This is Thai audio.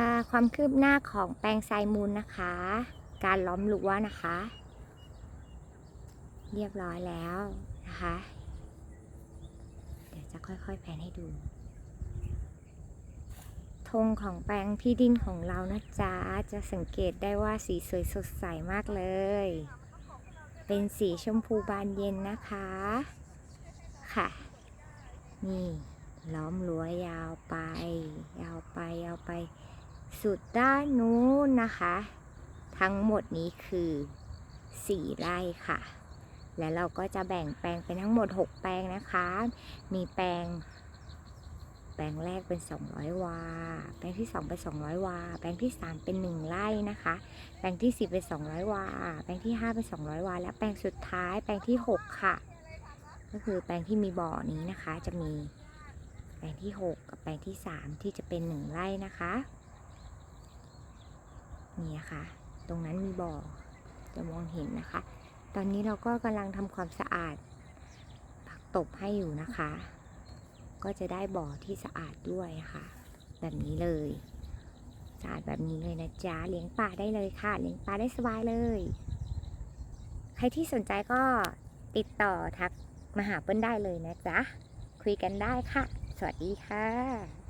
ค่ะ ความคืบหน้าของแปลงไซมูลนะคะ การล้อมรั้วนะคะ เรียบร้อยแล้วนะคะ เดี๋ยวจะค่อยๆแผนให้ดูธงของแปลงที่ดินของเรานะจ๊ะ จะสังเกตได้ว่าสีสวยสดใสมากเลย เป็นสีชมพูบานเย็นนะคะ ค่ะ นี่ล้อมรั้วยาวไป ยาวไป ยาวไป สุดด้านนู้นนะคะ ทั้งหมดนี้คือ 4 ไร่ค่ะ และเราก็จะแบ่งแปลงเป็นทั้งหมด 6 แปลงนะคะ มีแปลง แปลงแรกเป็น 200 วา แปลงที่ 2 เป็น 200 วา แปลงที่ 3 เป็น 1 ไร่นะคะ แปลงที่4เป็น 200 วา แปลงที่ 5 เป็น 200 วา และแปลงสุดท้ายแปลงที่ 6 ค่ะ ก็คือแปลงที่มีบ่อนี้นะคะ จะมีแปลงที่ 6 กับแปลงที่ 3 ที่จะเป็น 1 ไร่นะคะ นี่นะคะตรงนั้นมีบ่อจะมองเห็นนะคะ ตอนนี้เราก็กำลังทำความสะอาด ผักตบให้อยู่นะคะ ก็จะได้บ่อที่สะอาดด้วยค่ะ แบบนี้เลย สะอาดแบบนี้เลยนะจ๊ะเลี้ยงปลาได้เลยค่ะ เลี้ยงปลาได้สบายเลย ใครที่สนใจก็ติดต่อทักมาหาเปิ้ลได้เลยนะจ๊ะ คุยกันได้ค่ะ สวัสดีค่ะ